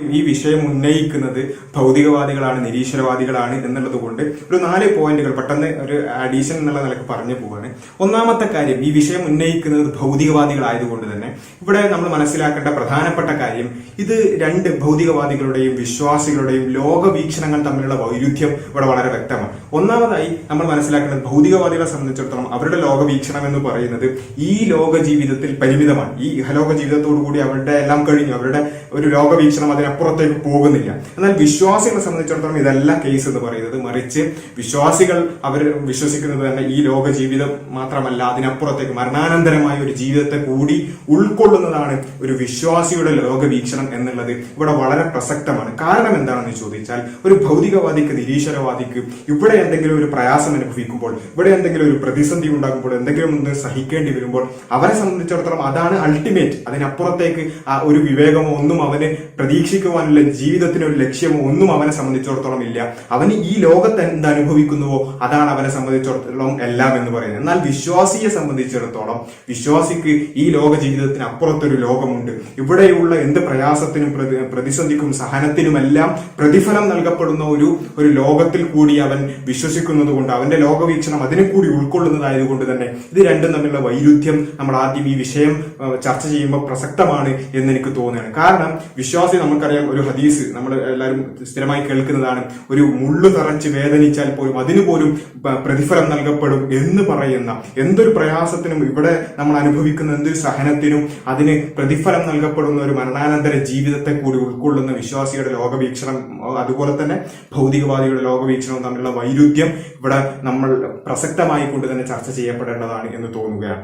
ഈ വിഷയം ഉന്നയിക്കുന്നത് ഭൗതികവാദികളാണ് നിരീശ്വരവാദികളാണ് എന്നുള്ളത് കൊണ്ട് ഒരു നാല് പോയിന്റുകൾ പെട്ടെന്ന് ഒരു അഡീഷൻ എന്നുള്ള നിലയ്ക്ക് പറഞ്ഞു പോവാണ്. ഒന്നാമത്തെ കാര്യം ഈ വിഷയം ഉന്നയിക്കുന്നത് ഭൗതികവാദികളായതുകൊണ്ട് തന്നെ. ഇവിടെ നമ്മൾ മനസ്സിലാക്കേണ്ട പ്രധാനപ്പെട്ട കാര്യം ഇത് രണ്ട് ഭൗതികവാദികളുടെയും വിശ്വാസികളുടെയും ലോകവീക്ഷണങ്ങൾ തമ്മിലുള്ള വൈരുദ്ധ്യം ഇവിടെ വളരെ വ്യക്തമാണ്. ഒന്നാമതായി നമ്മൾ മനസ്സിലാക്കേണ്ടത് ഭൗതികവാദികളെ സംബന്ധിച്ചിടത്തോളം അവരുടെ ലോകവീക്ഷണം എന്ന് പറയുന്നത് ഈ ലോക ജീവിതത്തിൽ പരിമിതമാണ്. ഈ ഇഹലോക ജീവിതത്തോടു കൂടി അവരുടെ എല്ലാം കഴിഞ്ഞു. അവരുടെ ഒരു ലോകവീക്ഷണം അതിനപ്പുറത്തേക്ക് പോകുന്നില്ല. എന്നാൽ വിശ്വാസികളെ സംബന്ധിച്ചിടത്തോളം ഇതല്ല കേസ് എന്ന് പറയുന്നത് മറിച്ച് വിശ്വാസികൾ അവർ വിശ്വസിക്കുന്നത് തന്നെ ഈ ലോക ജീവിതം മാത്രമല്ല അതിനപ്പുറത്തേക്ക് മരണാനന്തരമായ ഒരു ജീവിതത്തെ കൂടി ഉൾക്കൊള്ളുന്നതാണ് ഒരു വിശ്വാസിയുടെ ലോകവീക്ഷണം എന്നുള്ളത് ഇവിടെ വളരെ പ്രസക്തമാണ്. കാരണം എന്താണെന്ന് ചോദിച്ചാൽ ഒരു ഭൗതികവാദിക്ക് നിരീശ്വരവാദിക്ക് ഇവിടെ എന്തെങ്കിലും ഒരു പ്രയാസം അനുഭവിക്കുമ്പോൾ ഇവിടെ എന്തെങ്കിലും ഒരു പ്രതിസന്ധി ഉണ്ടാകുമ്പോൾ എന്തെങ്കിലും ഒന്ന് സഹിക്കേണ്ടി വരുമ്പോൾ അവരെ സംബന്ധിച്ചിടത്തോളം അതാണ് അൾട്ടിമേറ്റ് അതിനപ്പുറത്തേക്ക് ഒരു വിവേകമോ ഒന്നും അവന് പ്രതീക്ഷിക്കുവാനുള്ള ജീവിതത്തിന് ഒരു ലക്ഷ്യമോ ഒന്നും അവനെ സംബന്ധിച്ചിടത്തോളം ഇല്ല. അവന് ഈ ലോകത്ത് എന്ത് അനുഭവിക്കുന്നുവോ അതാണ് അവനെ സംബന്ധിച്ചിടത്തോളം എല്ലാം എന്ന് പറയുന്നത്. എന്നാൽ വിശ്വാസിയെ സംബന്ധിച്ചിടത്തോളം വിശ്വാസിക്ക് ഈ ലോക ജീവിതത്തിന് അപ്പുറത്തൊരു ലോകമുണ്ട്. ഇവിടെയുള്ള എന്ത് പ്രയാസത്തിനും പ്രതി- പ്രതിസന്ധിക്കും സഹനത്തിനുമെല്ലാം പ്രതിഫലം നൽകപ്പെടുന്ന ഒരു ഒരു ലോകത്തിൽ കൂടി അവൻ വിശ്വസിക്കുന്നത് കൊണ്ട് അവന്റെ ലോകവീക്ഷണം അതിനെ കൂടി ഉൾക്കൊള്ളുന്നതായതുകൊണ്ട് തന്നെ ഇത് രണ്ടും തമ്മിലുള്ള വൈരുദ്ധ്യം നമ്മൾ ആദ്യം ഈ വിഷയം ചർച്ച ചെയ്യുമ്പോൾ പ്രസക്തമാണ് എന്ന് എനിക്ക് തോന്നുകയാണ്. കാരണം വിശ്വാസി നമുക്കറിയാം ഒരു ഹദീസ് നമ്മൾ എല്ലാവരും സ്ഥിരമായി കേൾക്കുന്നതാണ്. ഒരു മുള്ളു തറച്ച് വേദനിച്ചാൽ പോലും അതിനു പോലും പ്രതിഫലം നൽകപ്പെടും എന്ന് പറയുന്ന എന്തൊരു പ്രയാസത്തിനും ഇവിടെ നമ്മൾ അനുഭവിക്കുന്ന എന്തൊരു സഹനത്തിനും അതിന് പ്രതിഫലം നൽകപ്പെടുന്ന ഒരു മരണാനന്തര ജീവിതത്തെ കൂടി ഉൾക്കൊള്ളുന്ന വിശ്വാസിയുടെ ലോകവീക്ഷണം അതുപോലെ തന്നെ ഭൗതികവാദികളുടെ ലോകവീക്ഷണവും തമ്മിലുള്ള വൈരുദ്ധ്യം ഇവിടെ നമ്മൾ പ്രസക്തമായി കൊണ്ട് തന്നെ ചർച്ച ചെയ്യപ്പെടേണ്ടതാണ് എന്ന് തോന്നുകയാണ്.